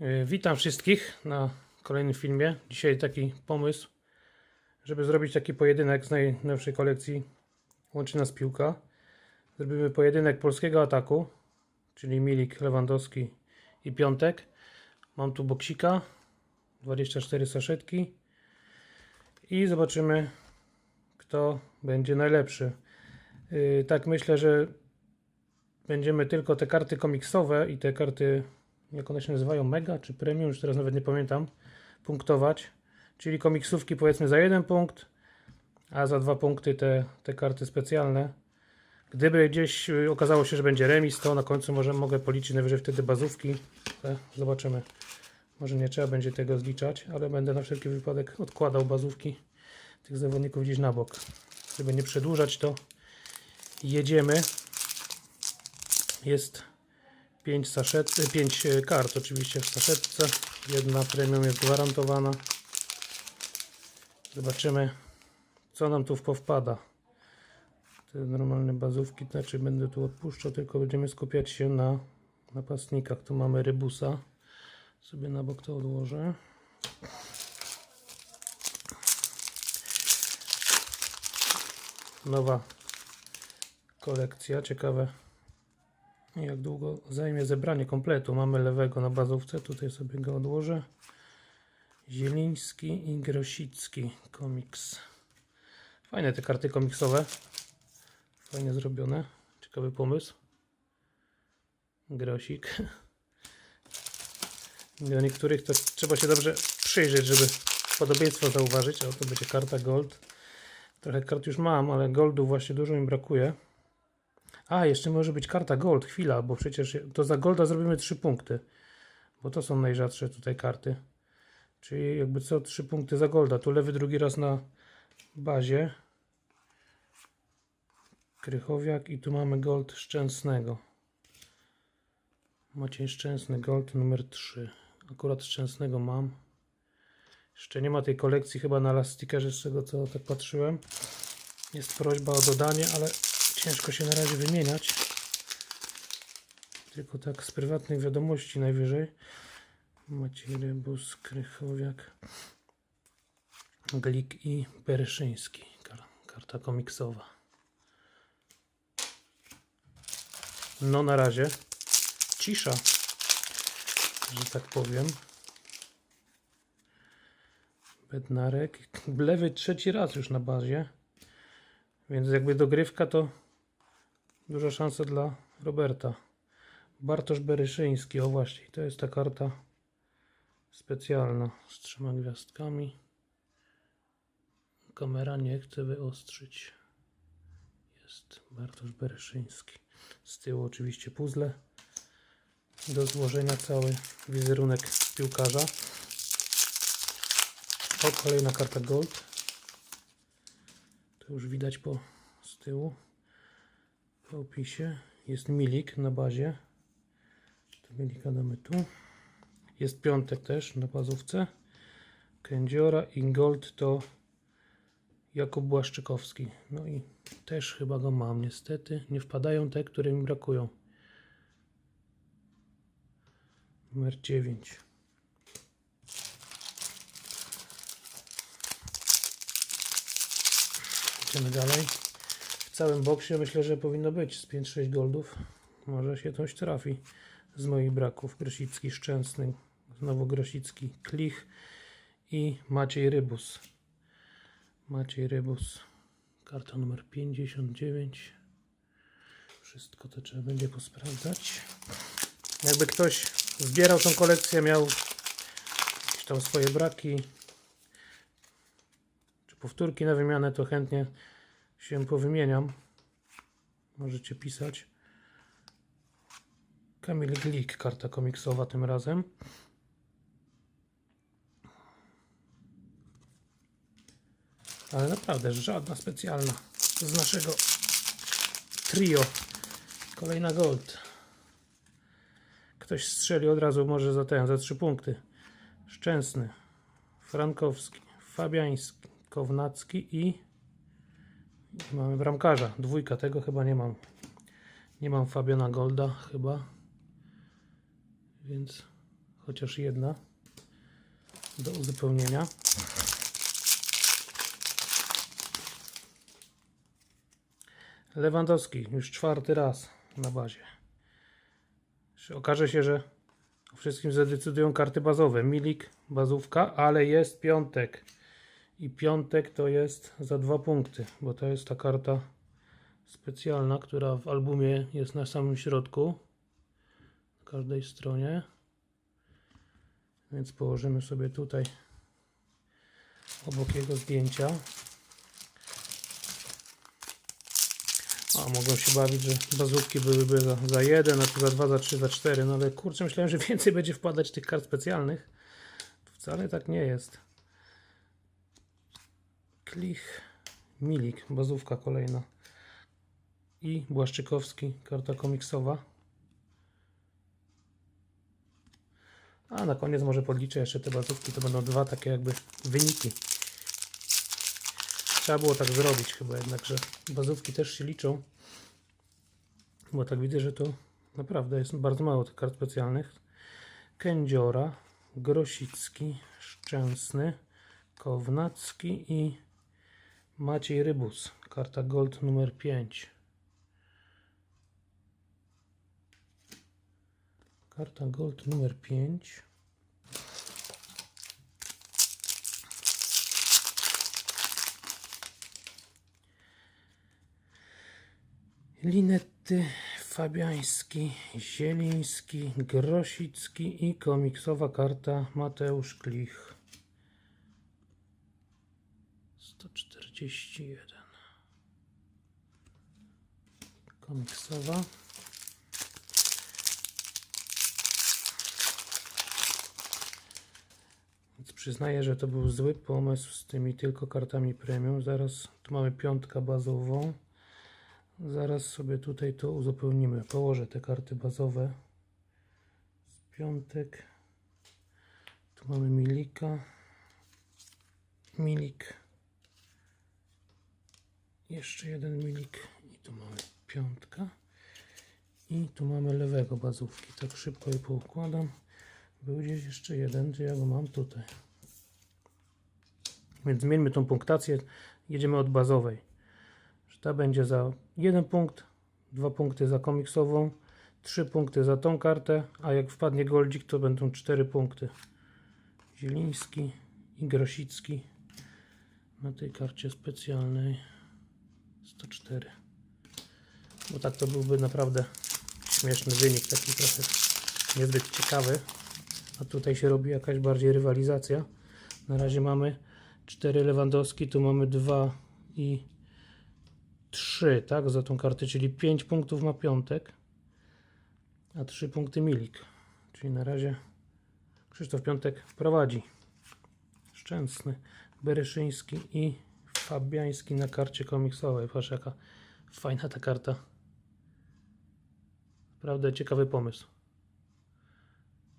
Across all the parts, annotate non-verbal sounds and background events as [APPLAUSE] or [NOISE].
E, Witam wszystkich na kolejnym filmie. Dzisiaj taki pomysł, żeby zrobić taki pojedynek z najnowszej kolekcji Łączy nas piłka. Zrobimy pojedynek polskiego ataku, czyli Milik, Lewandowski i Piątek. Mam tu boksika, 24 saszetki i zobaczymy kto będzie najlepszy. Yy, Tak myślę, że będziemy tylko te karty komiksowe i te karty, jak one się nazywają, Mega czy Premium, już teraz nawet nie pamiętam, punktować. Czyli komiksówki powiedzmy za jeden punkt, a za dwa punkty te, te karty specjalne. Gdyby gdzieś y, okazało się, że będzie remis, to na końcu może mogę policzyć najwyżej wtedy bazówki. E, Zobaczymy. Może nie trzeba będzie tego zliczać, ale będę na wszelki wypadek odkładał bazówki tych zawodników gdzieś na bok. Żeby nie przedłużać, to jedziemy. Jest 5 saszet, 5 kart oczywiście w saszetce. Jedna premium jest gwarantowana. Zobaczymy, co nam tu powpada. Te normalne bazówki, znaczy będę tu odpuszczał, tylko będziemy skupiać się na napastnikach. Tu mamy Rybusa. Sobie na bok to odłożę. Nowa kolekcja. Ciekawe jak długo zajmie zebranie kompletu. Mamy lewego na bazówce. Tutaj sobie go odłożę. Zieliński i Grosicki komiks. Fajne te karty komiksowe. Fajnie zrobione. Ciekawy pomysł. Grosik. [LAUGHS] Do niektórych to trzeba się dobrze przyjrzeć, żeby podobieństwo zauważyć. O, to będzie karta Gold. Trochę kart już mam, ale Goldu właśnie dużo mi brakuje. A, jeszcze może być karta Gold. Chwila, bo przecież to za Golda zrobimy 3 punkty. Bo to są najrzadsze tutaj karty. Czyli jakby co 3 punkty za Golda. Tu lewy drugi raz na bazie. Krychowiak i tu mamy Gold Szczęsnego. Maciej Szczęsny, Gold numer 3. Akurat Szczęsnego mam. Jeszcze nie ma tej kolekcji chyba na Last Stickerze, z tego co tak patrzyłem. Jest prośba o dodanie, ale ciężko się na razie wymieniać. Tylko tak z prywatnych wiadomości najwyżej. Maciej Rybus, Krychowiak, Glik i Bereszyński. Kar- Karta komiksowa. No na razie cisza, że tak powiem. Bednarek. Lewy trzeci raz już na bazie. Więc jakby dogrywka to duża szansa dla Roberta. Bartosz Beryszyński, o właśnie, to jest ta karta specjalna z trzema gwiazdkami. Kamera nie chce wyostrzyć. Jest Bartosz Beryszyński. Z tyłu oczywiście puzzle. Do złożenia cały wizerunek piłkarza. O, kolejna karta Gold. To już widać po z tyłu. Po opisie. Jest Milik na bazie. To Milika damy tu. Jest piątek też na bazówce. Kędziora i Gold to Jakub Błaszczykowski. No i też chyba go mam niestety. Nie wpadają te, które mi brakują. Numer 9. Idziemy dalej. Całym boksie myślę, że powinno być z 5-6 goldów. Może się coś trafi z moich braków. Grosicki, Szczęsny, znowu Grosicki, Klich i Maciej Rybus. Maciej Rybus. Karta numer 59. Wszystko to trzeba będzie posprawdzać. Jakby ktoś zbierał tą kolekcję, miał jakieś tam swoje braki, czy powtórki na wymianę, to chętnie się powymieniam. Możecie pisać. Kamil Glik, karta komiksowa tym razem. Ale naprawdę żadna specjalna z naszego trio. Kolejna gold. Ktoś strzeli od razu może za ten, za trzy punkty. Szczęsny, Frankowski, Fabiański, Kownacki i mamy bramkarza. Dwójka tego chyba nie mam. Nie mam Fabiana Golda chyba. Więc chociaż jedna do uzupełnienia. Lewandowski już czwarty raz na bazie. Okaże się, że o wszystkim zadecydują karty bazowe. Milik, bazówka, ale jest piątek. I piątek to jest za dwa punkty, bo to jest ta karta specjalna, która w albumie jest na samym środku. Na każdej stronie. Więc położymy sobie tutaj obok jego zdjęcia. A mogą się bawić, że bazówki byłyby za, za 1, a tu za 2, za 3, za 4. No ale kurczę, myślałem, że więcej będzie wpadać tych kart specjalnych. Wcale tak nie jest. Klich, Milik, bazówka kolejna. I Błaszczykowski, karta komiksowa. A na koniec może podliczę jeszcze te bazówki, to będą dwa takie jakby wyniki. Trzeba było tak zrobić chyba jednak, że bazówki też się liczą. Bo tak widzę, że to naprawdę jest bardzo mało tych kart specjalnych. Kędziora, Grosicki, Szczęsny, Kownacki i Maciej Rybus. Karta Gold numer 5. Karta Gold numer 5. Linetty, Fabiański, Zieliński, Grosicki i komiksowa karta Mateusz Klich. 141. Komiksowa. Więc przyznaję, że to był zły pomysł z tymi tylko kartami premium. Zaraz tu mamy piątkę bazową. Zaraz sobie tutaj to uzupełnimy. Położę te karty bazowe. Z piątek. Tu mamy milika. Milik. Jeszcze jeden milik. I tu mamy piątka. I tu mamy lewego bazówki. Tak szybko je poukładam. Był gdzieś jeszcze jeden, gdzie ja go mam tutaj. Więc zmieńmy tą punktację. Jedziemy od bazowej. Że ta będzie za jeden punkt, dwa punkty za komiksową, trzy punkty za tą kartę, a jak wpadnie goldzik, to będą cztery punkty. Zieliński i Grosicki na tej karcie specjalnej 104. Bo tak to byłby naprawdę śmieszny wynik, taki trochę niezbyt ciekawy. A tutaj się robi jakaś bardziej rywalizacja. Na razie mamy 4 Lewandowski, tu mamy 2 i 3, tak, za tą kartę, czyli 5 punktów ma piątek, a 3 punkty Milik. Czyli na razie Krzysztof Piątek prowadzi. Szczęsny, Bereszyński i Fabiański na karcie komiksowej. Patrz jaka fajna ta karta. Naprawdę ciekawy pomysł.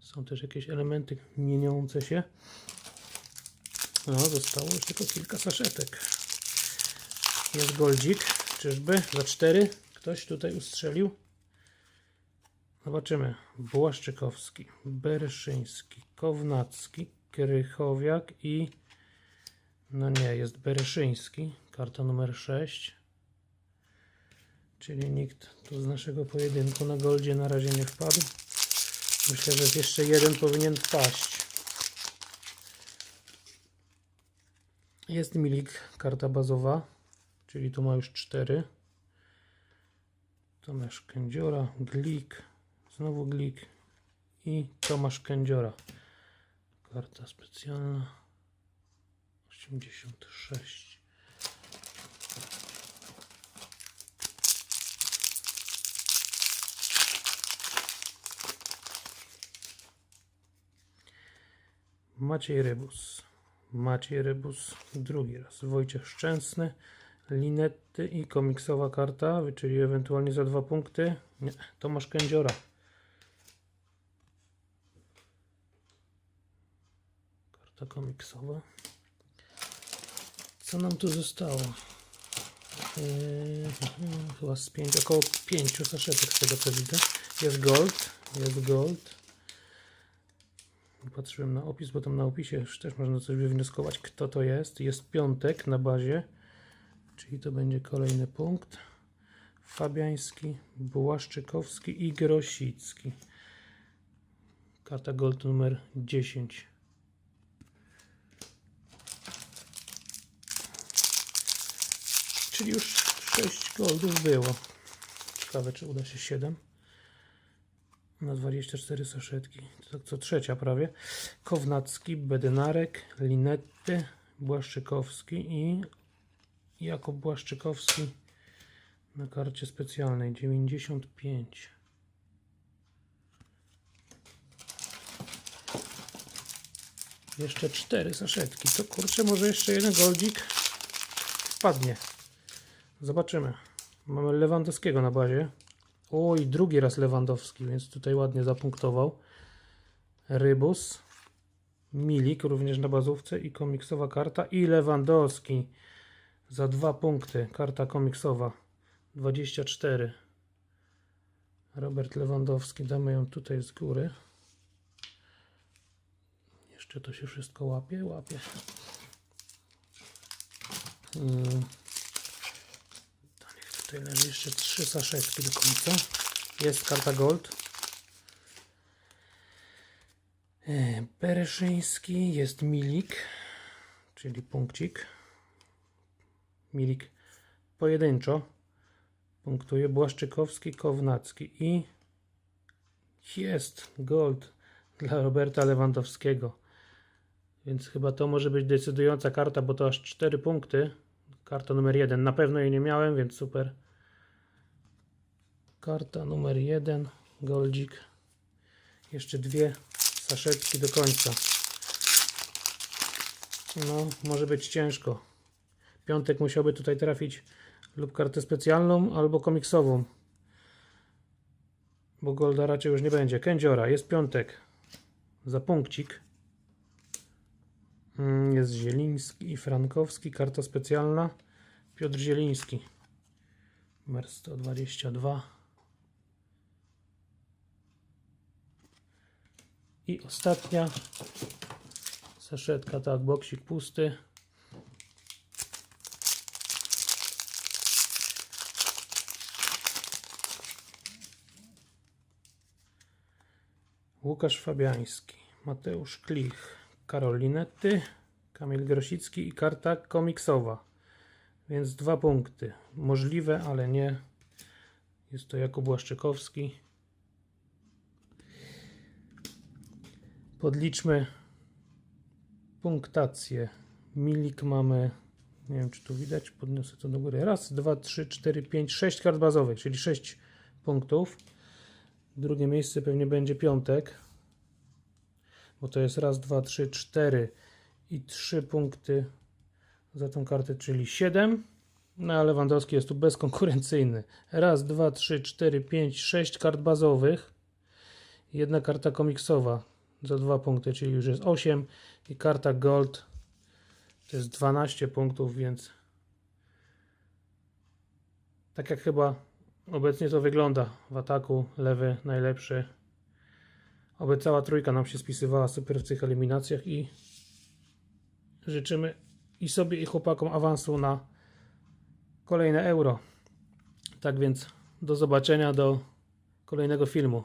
Są też jakieś elementy mieniące się. No, zostało już tylko kilka saszetek. Jest goldzik. Czyżby? Za cztery? Ktoś tutaj ustrzelił? Zobaczymy. Błaszczykowski, Bereszyński, Kownacki, Krychowiak i no nie, jest Bereszyński. Karta numer 6. Czyli nikt tu z naszego pojedynku na goldzie na razie nie wpadł. Myślę, że jeszcze jeden powinien wpaść. Jest Milik, karta bazowa, czyli tu ma już 4. Tomasz Kędziora, Glik, znowu Glik i Tomasz Kędziora. Karta specjalna 86. Maciej Rybus. Maciej Rybus drugi raz. Wojciech Szczęsny. Linetty i komiksowa karta, czyli ewentualnie za dwa punkty. Nie, Tomasz Kędziora. Karta komiksowa. Co nam tu zostało? Eee, chyba z pięć, około pięciu saszetek z tego co widzę. Jest gold, jest gold. Patrzyłem na opis, bo tam na opisie już też można coś wywnioskować, kto to jest. Jest piątek na bazie, czyli to będzie kolejny punkt. Fabiański, Błaszczykowski i Grosicki. Karta gold numer 10. Czyli już 6 goldów było. Ciekawe, czy uda się 7 na 24 saszetki. To tak co trzecia prawie. Kownacki, Bednarek, Linetty, Błaszczykowski i Jakub Błaszczykowski na karcie specjalnej 95. Jeszcze cztery saszetki. To kurczę, może jeszcze jeden goldzik wpadnie. Zobaczymy. Mamy Lewandowskiego na bazie. Oj, drugi raz Lewandowski, więc tutaj ładnie zapunktował. Rybus. Milik również na bazówce i komiksowa karta. I Lewandowski za dwa punkty. Karta komiksowa 24. Robert Lewandowski. Damy ją tutaj z góry. Jeszcze to się wszystko łapie? Łapie. Hmm. Tutaj leży jeszcze trzy saszetki do końca. Jest karta gold. E, Bereszyński, jest Milik, czyli punkcik. Milik pojedynczo punktuje Błaszczykowski, Kownacki i jest gold dla Roberta Lewandowskiego. Więc chyba to może być decydująca karta, bo to aż 4 punkty. Karta numer 1. Na pewno jej nie miałem, więc super. Karta numer 1. Goldzik. Jeszcze dwie saszetki do końca. No, może być ciężko. Piątek musiałby tutaj trafić lub kartę specjalną, albo komiksową. Bo Golda raczej już nie będzie. Kędziora, jest piątek. Za punkcik. Mm, Jest Zieliński i Frankowski, karta specjalna. Piotr Zieliński. Numer 122. I ostatnia saszetka, tak, boksik pusty. Łukasz Fabiański, Mateusz Klich, Karol Linetty, Kamil Grosicki i karta komiksowa. Więc dwa punkty. Możliwe, ale nie. Jest to Jakub Błaszczykowski. Podliczmy punktację. Milik mamy, nie wiem czy tu widać, podniosę to do góry. Raz, dwa, trzy, cztery, pięć, sześć kart bazowych, czyli sześć punktów. Drugie miejsce pewnie będzie piątek, bo to jest raz, dwa, trzy, cztery i trzy punkty za tą kartę, czyli 7. No ale Lewandowski jest tu bezkonkurencyjny. Raz, dwa, trzy, cztery, pięć, sześć kart bazowych. Jedna karta komiksowa za dwa punkty, czyli już jest 8. I karta gold to jest 12 punktów, więc tak jak chyba obecnie to wygląda w ataku, lewy najlepszy. Oby cała trójka nam się spisywała super w tych eliminacjach i życzymy i sobie i chłopakom awansu na kolejne euro. Tak więc do zobaczenia do kolejnego filmu.